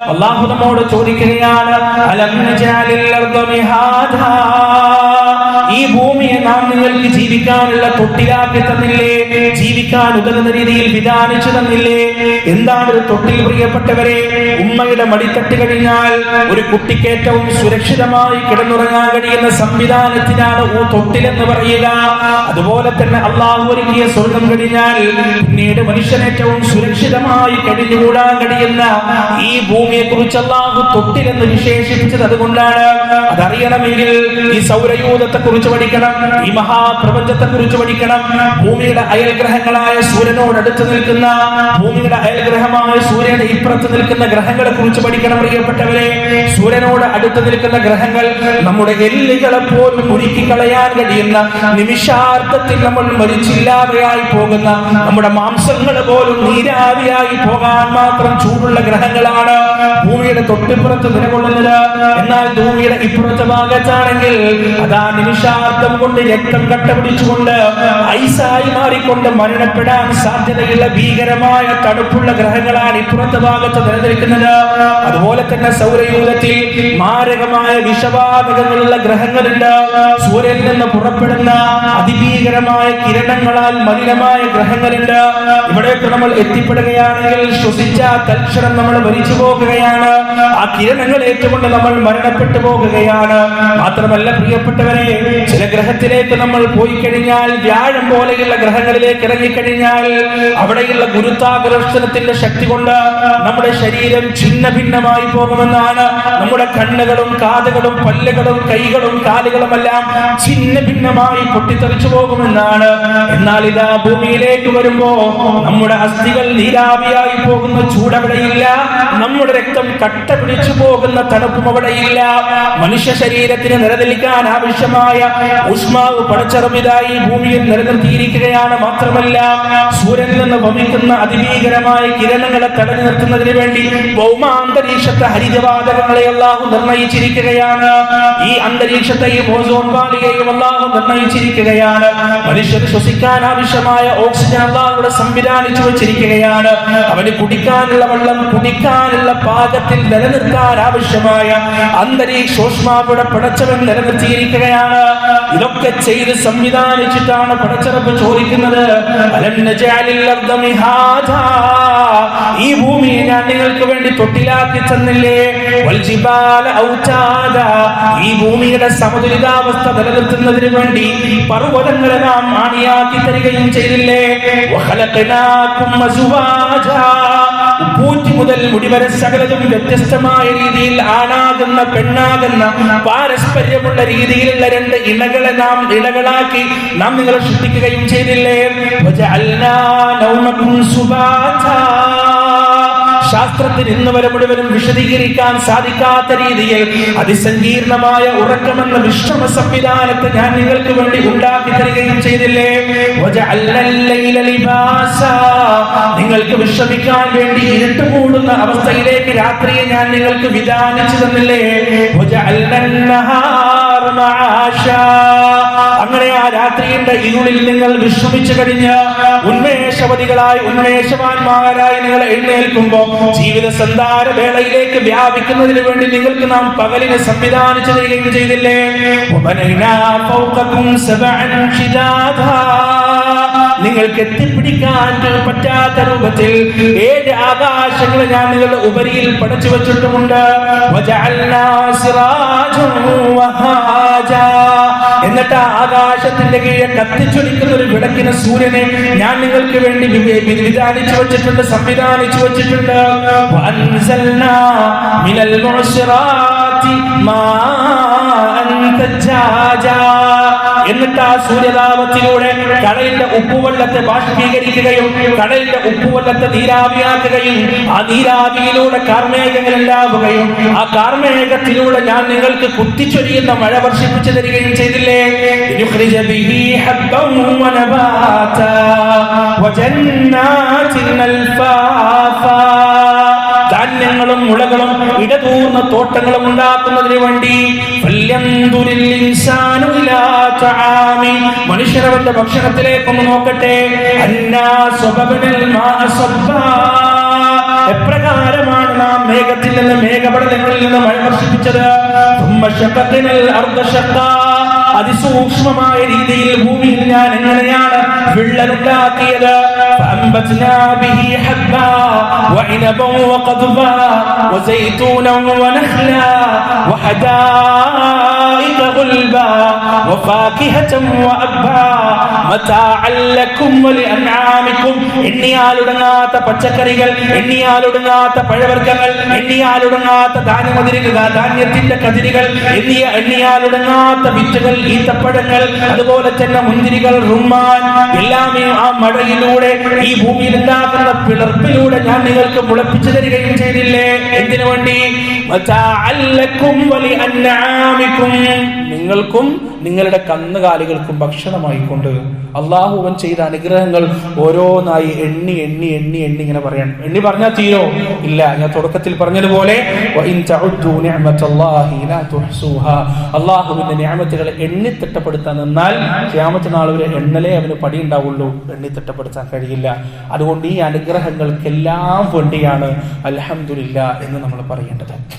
അള്ളാഹു നമ്മോട് ചോദിക്കുകയാണ് അലം ജാലിൽ അർദ മിഹാദാ? ഈ ഭൂമിയെ നാം നിങ്ങൾക്ക് ജീവിക്കാനുള്ള തൊട്ടിലാക്കി തന്നില്ലേ ജീവിക്കാൻ ഉതകുന്ന രീതിയിൽ വിധാനിച്ചു തന്നില്ലേ? എന്താണ് ഒരു തൊട്ടിൽ പ്രിയപ്പെട്ടവരെ? ഉമ്മയുടെ മടിത്തട്ട് കഴിഞ്ഞാൽ ഒരു കുട്ടിക്ക് ഏറ്റവും സുരക്ഷിതമായി കിടന്നുറങ്ങാൻ കഴിയുന്ന സംവിധാനത്തിനാണ് ഓ തൊട്ടിൽ എന്ന് പറയുക. അതുപോലെ തന്നെ അള്ളാഹു ഒരുക്കിയ സ്വർഗം കഴിഞ്ഞാൽ പിന്നീട് മനുഷ്യൻ ഏറ്റവും സുരക്ഷിതമായി കഴിഞ്ഞുകൂടാൻ കഴിയുന്ന ഈ ഭൂമിയെ കുറിച്ച് അള്ളാഹു തൊട്ടിൽ എന്ന് വിശേഷിപ്പിച്ചത് അതുകൊണ്ടാണ്. അതറിയണമെങ്കിൽ ഈ സൗരയൂഥത്തെ കുറിച്ച് പഠിക്കണം. ഈ മഹാപ്രപഞ്ചത്തെ കുറിച്ച് പഠിക്കണം. ഭൂമിയുടെ അയൽഗ്രഹങ്ങളായ സൂര്യനോട് അടുത്ത് നിൽക്കുന്ന ഭൂമിയുടെ അയൽഗ്രഹമായ സൂര്യന് ഇപ്പുറത്ത് നിൽക്കുന്ന ഗ്രഹങ്ങളെ കുറിച്ച് പഠിക്കണം പ്രിയപ്പെട്ടവരെ. സൂര്യനോട് അടുത്ത് നിൽക്കുന്ന ഗ്രഹങ്ങൾ നമ്മുടെ എല്ലുകളെ പോലും ഉരുക്കി കളയാൻ കഴിയുന്ന നിമിഷാർത്ഥത്തിൽ നമ്മൾ മരിച്ചില്ലാതെയായി പോകുന്ന നമ്മുടെ മാംസങ്ങൾ പോലും നീരാവിയായി പോകാൻ മാത്രം ചൂടുള്ള ഗ്രഹങ്ങളാണ് ഭൂമിയുടെ തൊട്ടിപ്പുറത്ത് നിലകൊള്ളുന്നത്. എന്നാൽ ഭൂമിയുടെ ഇപ്പുറത്തെ ഭാഗത്താണെങ്കിൽ അതാ നിമിഷാർത്ഥം കൊണ്ട് രക്തം കട്ടപിടിച്ചുകൊണ്ട് ഐസായി മാറിക്കൊണ്ട് മരണപ്പെടാൻ സാധ്യതയുള്ള ഭീകരമായ തണുപ്പുള്ള ഗ്രഹങ്ങളാണ് ഇപ്പുറത്തെ ഭാഗത്ത് നിലനിൽക്കുന്നത്. അതുപോലെ തന്നെ സൗരയൂഥത്തിൽ മാരകമായ വിഷവാതകങ്ങളുള്ള ഗ്രഹങ്ങളുണ്ട്. സൂര്യനിൽ നിന്ന് പുറപ്പെടുന്ന അതിഭീകരമായ കിരണങ്ങളാൽ മലിനമായ ഗ്രഹങ്ങളുണ്ട്. ഇവിടേക്ക് നമ്മൾ എത്തിപ്പെടുകയാണെങ്കിൽ ശ്വസിച്ച തൽക്ഷണം നമ്മൾ മരിച്ചു പോകുകയാണ്. ആ കിരണങ്ങൾ ഏറ്റുകൊണ്ട് നമ്മൾ മരണപ്പെട്ടു പോകുകയാണ്. മാത്രമല്ല പ്രിയപ്പെട്ടവരെ ചില ഗ്രഹത്തിലേക്ക് നമ്മൾ പോയി കഴിഞ്ഞാൽ വ്യാഴം പോലെയുള്ള ഗ്രഹങ്ങളിലേക്ക് ഇറങ്ങിക്കഴിഞ്ഞാൽ അവിടെയുള്ള ഗുരുത്വാകർഷണത്തിന്റെ ശക്തി കൊണ്ട് നമ്മുടെ ശരീരം ഛിന്ന ഭിന്നമായി പോകുമെന്നാണ് നമ്മുടെ കണ്ണുകളും കാതുകളും പല്ലുകളും കൈകളും കാലുകളും എല്ലാം ഛിന്ന ഭിന്നമായി പൊട്ടിത്തെറിച്ചു പോകുമെന്നാണ്. എന്നാൽ ഇതാ ഭൂമിയിലേക്ക് വരുമ്പോ നമ്മുടെ അസ്ഥികൾ നീരാവിയായി പോകുന്ന ചൂടവിടെയില്ല നമ്മുടെ രക്തം കട്ട പിടിച്ചു പോകുന്ന തണുപ്പും അവിടെയില്ല. മനുഷ്യ ശരീരത്തിന് നിലനിൽക്കാൻ ആവശ്യമായ ഊഷ്മാവ് പടച്ചറമിതായി ഭൂമിയിൽ നിലനിർത്തിയിരിക്കുകയാണ് മാത്രമല്ല സൂര്യനിൽ നിന്ന് വമിക്കുന്ന അതിഭീകരമായ കിരണങ്ങളെ തടഞ്ഞു നിർത്തുന്നതിന് വേണ്ടി ഭൗമാന്തരീക്ഷത്തെ ഹരിതവാതകങ്ങളെ അള്ളാഹു നിർണയിച്ചിരിക്കുകയാണ്. ഈ അന്തരീക്ഷത്തെയും ഓസോൺ പാലികയും അള്ളാഹു നിർണയിച്ചിരിക്കുകയാണ്. മനുഷ്യർ ശ്വസിക്കാൻ ആവശ്യമായ ഓക്സിജൻ അള്ളാഹുടെ സംവിധാനിച്ചു വെച്ചിരിക്കുകയാണ്. അവന് കുടിക്കാനുള്ള വെള്ളം കുടിക്കാനുള്ള പാകത്തിൽ നിലനിർത്താൻ ആവശ്യമായ അന്തരീക്ഷോഷ്മാവിടെ പടച്ചവൻ നിലനിർത്തിയിരിക്കുകയാണ്. ഇതൊക്കെ ചെയ്ത് സംവിധാനിച്ചിട്ടാണ് പടച്ചിറപ്പ് ചോദിക്കുന്നത്. ഈ ഭൂമിയെ ഞാൻ നിങ്ങൾക്ക് വേണ്ടി തൊട്ടിലാക്കി തന്നില്ലേ. ഈ ഭൂമിയുടെ സമതുലിതാവസ്ഥ നിലനിർത്തുന്നതിന് വേണ്ടി പർവതങ്ങളെ നാം ആണിയാക്കി തരികയും ചെയ്തില്ലേ? ഉപ്പൂറ്റി മുതൽ മുടിവരെ സകലതും വ്യത്യസ്തമായ രീതിയിൽ ആണാകുന്ന പെണ്ണാകുന്ന പാരസ്പര്യമുള്ള രീതിയിലുള്ള രണ്ട് ഇണകളെ നാം ഇണകളാക്കി നാം നിങ്ങളെ സൃഷ്ടിക്കുകയും ചെയ്തില്ലേ അല്ലാ നൗമകും സുബാതാ. ശാസ്ത്രത്തിന് ഇന്ന് വരെ മുഴുവനും വിശദീകരിക്കാൻ സാധിക്കാത്ത രീതിയിൽ അതിസങ്കീർണമായ ഉറക്കമെന്ന വിശ്രമ സംവിധാനത്തെ ഞാൻ നിങ്ങൾക്ക് വേണ്ടി ഉണ്ടാക്കി തരികയും ചെയ്തില്ലേ. നിങ്ങൾക്ക് വിശ്രമിക്കാൻ വേണ്ടി ഇരുട്ട് മൂടുന്ന അവസ്ഥയിലേക്ക് രാത്രിയെ ഞാൻ നിങ്ങൾക്ക് വിധാനിച്ചു തന്നില്ലേ. അങ്ങനെ ആ രാത്രിയുടെ ഇരുളിൽ നിങ്ങൾ വിശ്രമിച്ചു കഴിഞ്ഞ് ഉന്മേഷവതികളായി ഉന്മേഷവാന്മാരായി നിങ്ങൾ എഴുന്നേൽക്കുമ്പോൾ ജീവിത സന്താര വേളയിലേക്ക് വ്യാപിക്കുന്നതിന് വേണ്ടി നിങ്ങൾക്ക് നാം പകലിനെ സംവിധാനിച്ചു തരികയും ചെയ്തില്ലേ? ഉപനൈനാ നിങ്ങൾക്ക് എത്തിപ്പിടിക്കാൻ പറ്റാത്ത രൂപത്തിൽ ഏഴ് ആകാശങ്ങൾ ഞാൻ നിങ്ങളുടെ ഉപരിയിൽ പടച്ചു വെച്ചിട്ടുമുണ്ട്. എന്നിട്ട് ആകാശത്തിന്റെ കീഴെ കത്തിച്ചൊലിക്കുന്ന ഒരു വിളക്കിന് സൂര്യനെ ഞാൻ നിങ്ങൾക്ക് വേണ്ടി വിധാനിച്ചു വെച്ചിട്ടുണ്ട് സംവിധാനിച്ചു വെച്ചിട്ടുണ്ട്. മിനൽ മാ അന്തജാജാ എന്നിട്ട് ആ സൂര്യതാപത്തിലൂടെ കടലിന്റെ ഉപ്പുവെള്ളത്തെ ബാഷ്പീകരിക്കുകയും കടലിന്റെ ഉപ്പുവെള്ളത്തെ നീരാവിയാക്കുകയും ആ നീരാവിയിലൂടെ കാർമേഘങ്ങളുണ്ടാവുകയും ആ കാർമേഘത്തിലൂടെ ഞാൻ നിങ്ങൾക്ക് കുത്തിച്ചൊരിയുന്ന മഴ വർഷിപ്പിച്ചു തരികയും ചെയ്തില്ലേ? ധാന്യങ്ങളും മുളകളും ഇടതൂർന്ന തോട്ടങ്ങളും ഉണ്ടാക്കുന്നതിന് വേണ്ടി മനുഷ്യനവന്റെ ഭക്ഷണത്തിലേക്കൊന്ന് നോക്കട്ടെ. എപ്രകാരമാണ് നാം മേഘത്തിൽ നിന്ന് മേഘപടലങ്ങളിൽ നിന്ന് മഴ വർഷിപ്പിച്ചത്? അതിസൂക്ഷ്മമായ രീതിയിൽ ഭൂമിയിൽ ഞാൻ എങ്ങനെയാണ് വിള്ളലുണ്ടാക്കിയത്? فأنبتنا به حبا وعنبا وقضبا وزيتونا ونخلا وحدائق غلبا وفاكهة وأبا എണ്ണിയാലൊടുങ്ങാത്ത പച്ചക്കറികൾ എണ്ണിയാലൊടുങ്ങാത്ത പഴവർഗങ്ങൾ എണ്ണിയാലൊടുങ്ങാത്ത ധാന്യമതിരുക ധാന്യത്തിന്റെ കതിരുകൾ എണ്ണിയ എണ്ണിയാലൊടുങ്ങാത്ത വിത്തുകൾ ഈത്തപ്പഴങ്ങൾ അതുപോലെ തന്നെ മുന്തിരികൾ റുമ്മാൻ. എല്ലാം ആ മഴയിലൂടെ ഈ ഭൂമിയിൽ ഉണ്ടാക്കുന്ന പിളർപ്പിലൂടെ ഞാൻ നിങ്ങൾക്ക് മുളപ്പിച്ചു തരികയും ചെയ്തില്ലേ? എന്തിനു വേണ്ടി. നിങ്ങൾക്കും നിങ്ങളുടെ കന്നുകാലികൾക്കും ഭക്ഷണമായി കൊണ്ട് അള്ളാഹുവൻ ചെയ്ത അനുഗ്രഹങ്ങൾ ഓരോന്നായി എണ്ണി എണ്ണി എണ്ണി എണ്ണി ഇങ്ങനെ പറയാൻ എണ്ണി പറഞ്ഞാൽ തീരോ? ഇല്ല. ഞാൻ തുടക്കത്തിൽ പറഞ്ഞതുപോലെ. അള്ളാഹുവിന്റെ നിയമത്തുകളെ എണ്ണി തിട്ടപ്പെടുത്താൻ നിന്നാൽ ക്യാമത്ത് നാൾ വരെ എണ്ണലേ അവന് പടി ഉണ്ടാവുള്ളൂ എണ്ണി തിട്ടപ്പെടുത്താൻ കഴിയില്ല. അതുകൊണ്ട് ഈ അനുഗ്രഹങ്ങൾക്കെല്ലാം വേണ്ടിയാണ് അലഹമില്ല എന്ന് നമ്മൾ പറയേണ്ടത്.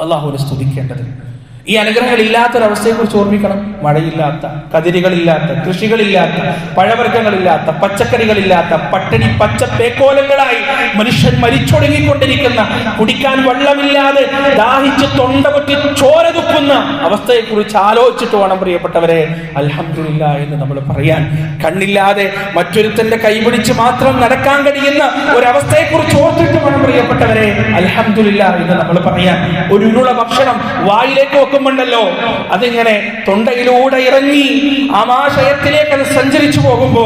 അള്ളാഹുവിനെ സ്തുതിക്കേണ്ടത് ഈ അനുഗ്രഹങ്ങൾ ഇല്ലാത്തൊരവസ്ഥയെ കുറിച്ച് ഓർമ്മിക്കണം. മഴയില്ലാത്ത കതിരുകളില്ലാത്ത കൃഷികളില്ലാത്ത പഴവർഗങ്ങളില്ലാത്ത പച്ചക്കറികളില്ലാത്ത പട്ടിണി പച്ച പേക്കോലങ്ങളായി മനുഷ്യൻ മരിച്ചൊടുങ്ങിക്കൊണ്ടിരിക്കുന്ന കുടിക്കാൻ വെള്ളമില്ലാതെ ദാഹിച്ച് തൊണ്ടപൊറ്റി ചോരതുക്കുന്ന അവസ്ഥയെ കുറിച്ച് ആലോചിച്ചിട്ട് വേണം പ്രിയപ്പെട്ടവരെ. അലഹമില്ല എന്ന് നമ്മൾ പറയാൻ. കണ്ണില്ലാതെ മറ്റൊരുത്തന്റെ കൈപിടിച്ച് മാത്രം നടക്കാൻ കഴിയുന്ന ഒരവസ്ഥയെ കുറിച്ച് ഓർത്തിട്ട് വേണം പ്രിയപ്പെട്ടവരെ. അലഹമില്ല എന്ന് നമ്മൾ പറയാൻ. ഒരു ഉരുള ഭക്ഷണം വായിലേക്ക് വെക്കുമ്പോണ്ടല്ലോ അതിങ്ങനെ തൊണ്ടയിലൂടെ ഇറങ്ങി ആമാശയത്തിലേക്ക് അത് സഞ്ചരിച്ചു പോകുമ്പോ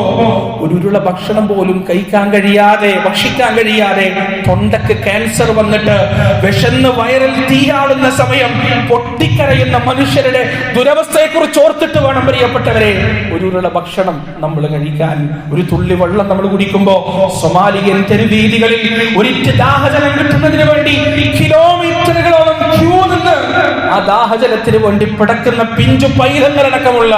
ഒരു ഉരുള ഭക്ഷണം പോലും കഴിക്കാൻ കഴിയാതെ ഭക്ഷിക്കാൻ കഴിയാതെ തൊണ്ടക്ക് ക്യാൻസർ വന്നിട്ട് വിശന്ന് വയറിൽ തീയാളുന്ന സമയം പൊട്ടിക്കരയുന്ന മനുഷ്യരുടെ ദുരവസ്ഥയെ കുറിച്ച് ഓർത്തിട്ട് വേണം പ്രിയപ്പെട്ടവരെ. ഒരു ഉരുള ഭക്ഷണം നമ്മൾ കഴിക്കാൻ ഒരു തുള്ളി വെള്ളം നമ്മൾ കുടിക്കുമ്പോ സൊമാലിയൻ തെരുവീതികളിൽ ഒരിറ്റ് ദാഹജലം കിട്ടുന്നതിന് വേണ്ടി കിലോമീറ്ററുകളോളം ക്യൂ ആ ദാഹജലത്തിന് വേണ്ടി പിടക്കുന്ന പിഞ്ചു പൈതങ്ങളടക്കമുള്ള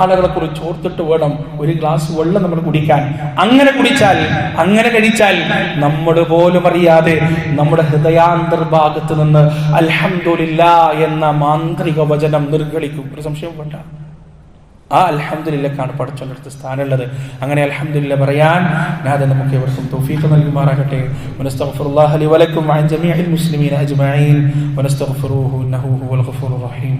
ആളുകളെ കുറിച്ച് ഓർത്തിട്ട് വേണം ഒരു ഗ്ലാസ് വെള്ളം നമ്മൾ കുടിക്കാൻ. അങ്ങനെ കുടിച്ചാൽ അങ്ങനെ കഴിച്ചാൽ നമ്മൾ പോലും അറിയാതെ നമ്മുടെ ഹൃദയാന്തർഭാഗത്ത് നിന്ന് അൽഹംദുലില്ല എന്ന മാന്ത്രിക വചനം നിർഗളിക്കും ഒരു സംശയം വേണ്ട. ആ അൽഹംദുലില്ലക്കാണ് പടച്ചോൻ്റെ അടുത്ത് സ്ഥാനമുള്ളത് അങ്ങനെ അൽഹംദുലില്ല പറയാൻ ഞാൻ നമുക്ക് ഇവർക്കും തൗഫീഖ് നൽകുമാറാകട്ടെ വനസ്തഗ്ഫിറുല്ലാഹ ലി വലക്കും വഅൻ ജമീഇൽ മുസ്ലിമീന അജ്മഈൻ വനസ്തഗ്ഫിറുഹു ഇന്നഹു ഹുവൽ ഗഫൂറുർ റഹീം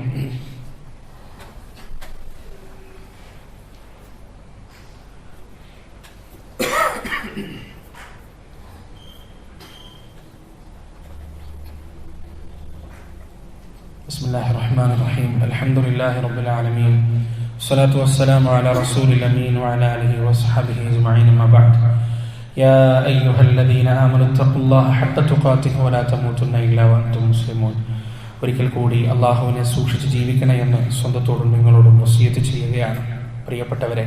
بسم الله الرحمن الرحيم الحمد لله رب العالمين الصلاة والسلام على رسول الأمين وعلى آله وصحبه أجمعين ما بعد يا أيها الذين آمنوا اتقوا الله حق تقاته ولا تموتن إلا وأنتم مسلمون ഒരിക്കൽ കൂടി അള്ളാഹുവിനെ സൂക്ഷിച്ച് ജീവിക്കണേ എന്ന് സ്വന്തത്തോടും നിങ്ങളോടും വസീയത്ത് ചെയ്യുകയാണ് പ്രിയപ്പെട്ടവരെ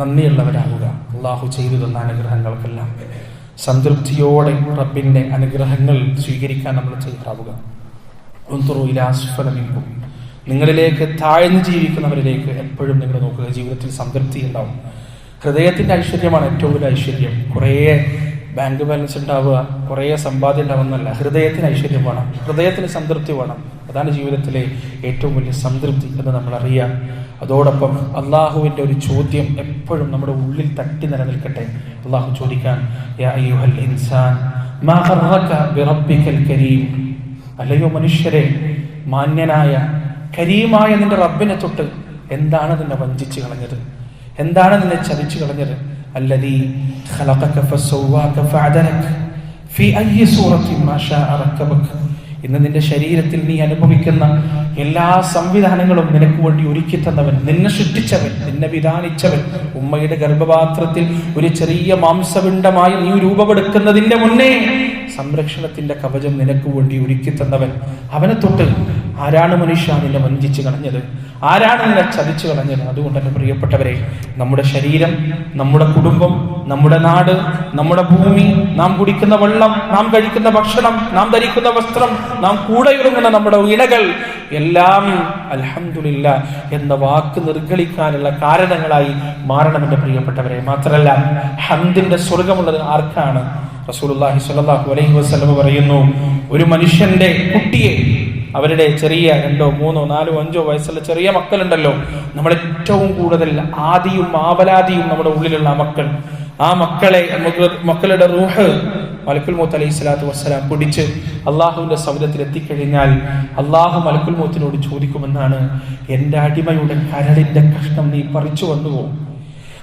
നന്ദിയുള്ളവരാകുക അള്ളാഹു ചെയ്തു തന്ന അനുഗ്രഹങ്ങൾക്കെല്ലാം സംതൃപ്തിയോടെ റബ്ബിൻ്റെ അനുഗ്രഹങ്ങൾ സ്വീകരിക്കാൻ നമ്മൾ തയ്യാറാവുക ഉൻതുറു ഇലാ അസ്ഫല മിൻകും. നിങ്ങളിലേക്ക് താഴ്ന്നു ജീവിക്കുന്നവരിലേക്ക് എപ്പോഴും നിങ്ങൾ നോക്കുക. ജീവിതത്തിൽ സംതൃപ്തി ഉണ്ടാവും. ഹൃദയത്തിന്റെ ഐശ്വര്യമാണ് ഏറ്റവും വലിയ ഐശ്വര്യം. കുറേ ബാങ്ക് ബാലൻസ് ഉണ്ടാവുക കുറേ സമ്പാദ്യം ഉണ്ടാവുന്നല്ല ഹൃദയത്തിന് ഐശ്വര്യം വേണം. ഹൃദയത്തിന് സംതൃപ്തി വേണം. അതാണ് ജീവിതത്തിലെ ഏറ്റവും വലിയ സംതൃപ്തി എന്ന് നമ്മൾ അറിയാം. അതോടൊപ്പം അള്ളാഹുവിന്റെ ഒരു ചോദ്യം എപ്പോഴും നമ്മുടെ ഉള്ളിൽ തട്ടി നിലനിൽക്കട്ടെ. അള്ളാഹു ചോദിക്കാൻ ഇൻസാൻ അല്ലയോ മനുഷ്യരെ മാന്യനായ കരീമായ നിന്റെ റബ്ബിനെ തൊട്ട് എന്താണ് നിന്നെ വഞ്ചിച്ചു കളഞ്ഞത്? എന്താണ് നിന്നെ ചതിച്ചു കളഞ്ഞത്? ഇന്ന് നിന്റെ ശരീരത്തിൽ നീ അനുഭവിക്കുന്ന എല്ലാ സംവിധാനങ്ങളും നിനക്ക് വേണ്ടി ഒരുക്കി തന്നവൻ നിന്നെ സൃഷ്ടിച്ചവൻ നിന്നെ വിധാനിച്ചവൻ ഉമ്മയുടെ ഗർഭപാത്രത്തിൽ ഒരു ചെറിയ മാംസപിണ്ഡമായി നീ രൂപപ്പെടുക്കുന്നതിന്റെ മുന്നേ സംരക്ഷണത്തിന്റെ കവചം നിനക്ക് വേണ്ടി ഒരുക്കി തന്നവൻ. അവനെ തൊട്ട് ആരാണ് മനുഷ്യ നിന്നെ വഞ്ചിച്ച് കളഞ്ഞത്? ആരാണ് നിന്നെ ചതിച്ചു കളഞ്ഞത്? അതുകൊണ്ട് തന്നെ പ്രിയപ്പെട്ടവരെ നമ്മുടെ ശരീരം നമ്മുടെ കുടുംബം നമ്മുടെ നാട് നമ്മുടെ ഭൂമി നാം കുടിക്കുന്ന വെള്ളം നാം കഴിക്കുന്ന ഭക്ഷണം നാം ധരിക്കുന്ന വസ്ത്രം നാം കൂടെ ഇറങ്ങുന്ന നമ്മുടെ ഇണകൾ എല്ലാം അലഹമില്ല എന്ന വാക്ക് നിർഗളിക്കാനുള്ള കാരണങ്ങളായി മാറണം എന്റെ പ്രിയപ്പെട്ടവരെ. മാത്രമല്ല ഹംദിന്റെ സ്വർഗമുള്ളത് ആർക്കാണ്? റസൂലുള്ളാഹി സ്വല്ലല്ലാഹു അലൈഹി വസല്ലം പറയുന്നു ഒരു മനുഷ്യന്റെ കുട്ടിയെ അവരുടെ ചെറിയ രണ്ടോ മൂന്നോ നാലോ അഞ്ചോ വയസ്സുള്ള ചെറിയ മക്കളുണ്ടല്ലോ. നമ്മൾ ഏറ്റവും കൂടുതൽ ആദിയും ആവലാദിയും നമ്മുടെ ഉള്ളിലുള്ള മക്കൾ. ആ മക്കളെ മക്കളുടെ റൂഹ് മലക്കുൽ മൂത്ത് അലൈഹി സ്വലാത്തു വസ്സലാം പിടിച്ച് അള്ളാഹുവിന്റെ സൗദത്തിൽ എത്തിക്കഴിഞ്ഞാൽ അള്ളാഹു മലക്കുൽ മൂത്തിനോട് ചോദിക്കുമെന്നാണ് എന്റെ അടിമയുടെ കരളിന്റെ കഷ്ണം നീ പറിച്ചു വന്നുപോകും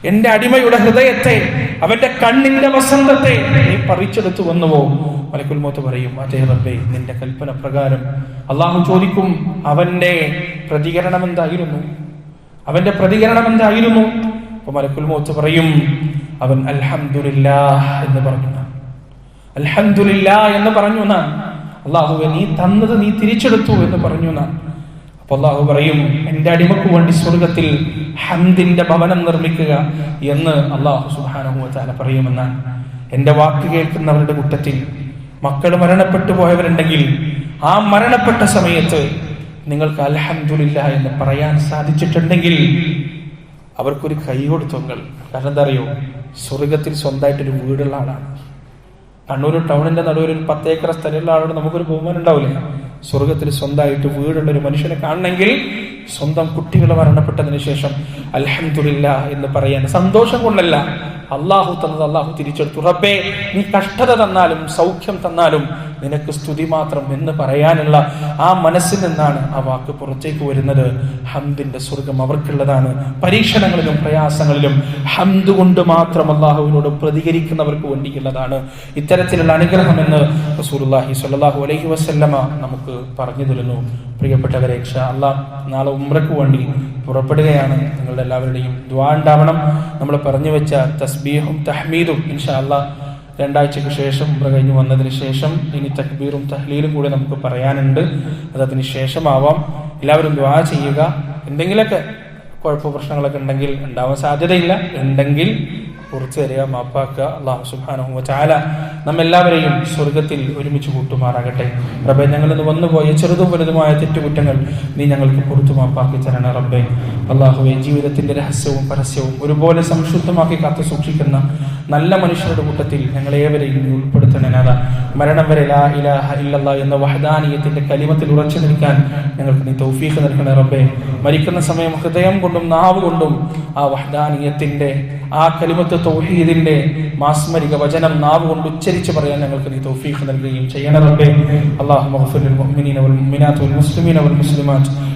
എന്റെ അടിമയുടെ ഹൃദയത്തെ അവന്റെ കണ്ണിന്റെ വസന്തത്തെ നീ പറിച്ചെടുത്തു വന്നുവോ മലക്കുൽ മോത്ത് പറയും അതേ റബ്ബേ നിന്റെ കൽപ്പന പ്രകാരം. അള്ളാഹു ചോദിക്കും അവന്റെ പ്രതികരണം എന്തായിരുന്നു? അവന്റെ പ്രതികരണം എന്തായിരുന്നു? അപ്പൊ മലക്കുൽ മോത്ത് പറയും അവൻ അൽഹംദുലില്ലാഹ് എന്ന് പറഞ്ഞു അൽഹംദുലില്ല എന്ന് പറഞ്ഞു എന്നാണ്. അള്ളാഹുവെ നീ തന്നത് നീ തിരിച്ചെടുത്തു എന്ന് പറഞ്ഞു എന്നാണ്. അപ്പൊ അള്ളാഹു പറയും എന്റെ അടിമക്ക് വേണ്ടി സ്വർഗത്തിൽ ഹന്ദിന്റെ ഭവനം നിർമ്മിക്കുക എന്ന് അള്ളാഹു സുഹാനുഭവത്താല പറയുമെന്നാണ്. എന്റെ വാക്ക് കേൾക്കുന്നവരുടെ കൂട്ടത്തിൽ മക്കൾ മരണപ്പെട്ടു പോയവരുണ്ടെങ്കിൽ ആ മരണപ്പെട്ട സമയത്ത് നിങ്ങൾക്ക് അലഹമില്ല എന്ന് പറയാൻ സാധിച്ചിട്ടുണ്ടെങ്കിൽ അവർക്കൊരു കൈ കൊടുത്തൊങ്ങൾ കാരണം എന്താ അറിയോ? സ്വർഗത്തിൽ സ്വന്തമായിട്ടൊരു വീടുള്ള ആളാണ്. കണ്ണൂർ ടൗണിന്റെ നടുവിൽ ഒരു പത്തേക്കർ സ്ഥലമുള്ള ആളോട് നമുക്കൊരു ബഹുമാനം ഉണ്ടാവില്ല? സ്വർഗത്തിൽ സ്വന്തമായിട്ട് വീടുള്ള ഒരു മനുഷ്യനെ കാണണമെങ്കിൽ സ്വന്തം കുട്ടികൾ മരണപ്പെട്ടതിന് ശേഷം അലഹമില്ല എന്ന് പറയാൻ സന്തോഷം കൊണ്ടല്ല. അള്ളാഹു തന്നത് അള്ളാഹു തിരിച്ചെടുത്തു. റബ്ബേ നീ കഷ്ടത തന്നാലും സൗഖ്യം തന്നാലും നിനക്ക് സ്തുതി മാത്രം എന്ന് പറയാനുള്ള ആ മനസ്സിൽ നിന്നാണ് ആ വാക്ക് പുറത്തേക്ക് വരുന്നത്. ഹംദിന്റെ സ്വർഗം അവർക്കുള്ളതാണ്. പരീക്ഷണങ്ങളിലും പ്രയാസങ്ങളിലും ഹംദ് കൊണ്ട് മാത്രം അള്ളാഹുവിനോട് പ്രതികരിക്കുന്നവർക്ക് വേണ്ടിയുള്ളതാണ്. ഇത്തരത്തിലുള്ള അനുഗ്രഹം എന്ന് റസൂലുള്ളാഹി സ്വല്ലല്ലാഹു അലൈഹി വസല്ലമ നമുക്ക് പറഞ്ഞു തരുന്നു. പ്രിയപ്പെട്ടവരെ അള്ളാഹ് നാളെ ഉംറയ്ക്ക് വേണ്ടി പുറപ്പെടുകയാണ്. നിങ്ങളുടെ എല്ലാവരുടെയും ദ്വാ ഉണ്ടാവണം. നമ്മൾ പറഞ്ഞു വെച്ച തസ്ബീഹും തഹ്മീദും ഇൻഷാ അള്ളാഹ് രണ്ടാഴ്ചക്ക് ശേഷം ഉംറ കഴിഞ്ഞ് വന്നതിന് ശേഷം ഇനി തക്ബീറും തഹ്ലീലും കൂടെ നമുക്ക് പറയാനുണ്ട്. അത് അതിന് ശേഷമാവാം. എല്ലാവരും ദ്വാ ചെയ്യുക. എന്തെങ്കിലുമൊക്കെ കുഴപ്പ പ്രശ്നങ്ങളൊക്കെ ഉണ്ടെങ്കിൽ ഉണ്ടാവാൻ സാധ്യതയില്ല. ഉണ്ടെങ്കിൽ പുറത്തു തരിക മാപ്പാക്കുക. അള്ളാഹു സുബാനഹു ചാല നമ്മെല്ലാവരെയും സ്വർഗത്തിൽ ഒരുമിച്ച് കൂട്ടുമാറാകട്ടെ. റബ്ബെ ഞങ്ങൾ ഇന്ന് വന്നുപോയ ചെറുതും വലുതുമായ തെറ്റുകുറ്റങ്ങൾ നീ ഞങ്ങൾക്ക് പുറത്തു മാപ്പാക്കി തരണ റബ്ബെ. അള്ളാഹുവെ ജീവിതത്തിന്റെ രഹസ്യവും പരസ്യവും ഒരുപോലെ സംശുദ്ധമാക്കി കാത്തു സൂക്ഷിക്കുന്ന നല്ല മനുഷ്യരുടെ കൂട്ടത്തിൽ ഞങ്ങളേവരെയും നീ ഉൾപ്പെടുത്തണനാഥ മരണം വരെ ലാ ഇലാഹ ഇല്ലല്ലാ എന്ന വഹദാനീയത്തിന്റെ കലിമത്തിൽ ഉറച്ചു നിൽക്കാൻ ഞങ്ങൾക്ക് നീ തൗഫീഖ് നൽകണേ റബ്ബെ. മരിക്കുന്ന സമയം ഹൃദയം കൊണ്ടും നാവ് കൊണ്ടും ആ വഹദാനീയത്തിന്റെ ആ കലിമത്ത് തൗഹീദിന്റെ മാസ്മരിക വചനം നാവ് കൊണ്ട് ഉച്ചരിച്ച് പറയാൻ ഞങ്ങൾക്ക് നീ തൗഫീഖ് നൽകുകയും ചെയ്യണം അള്ളാഹു മുഹഫുൽ മുഅ്മിനീന വൽ മുഅ്മിനാത്ത് വൽ മുസ്ലിമീന വൽ മുസ്ലിമാത്ത്.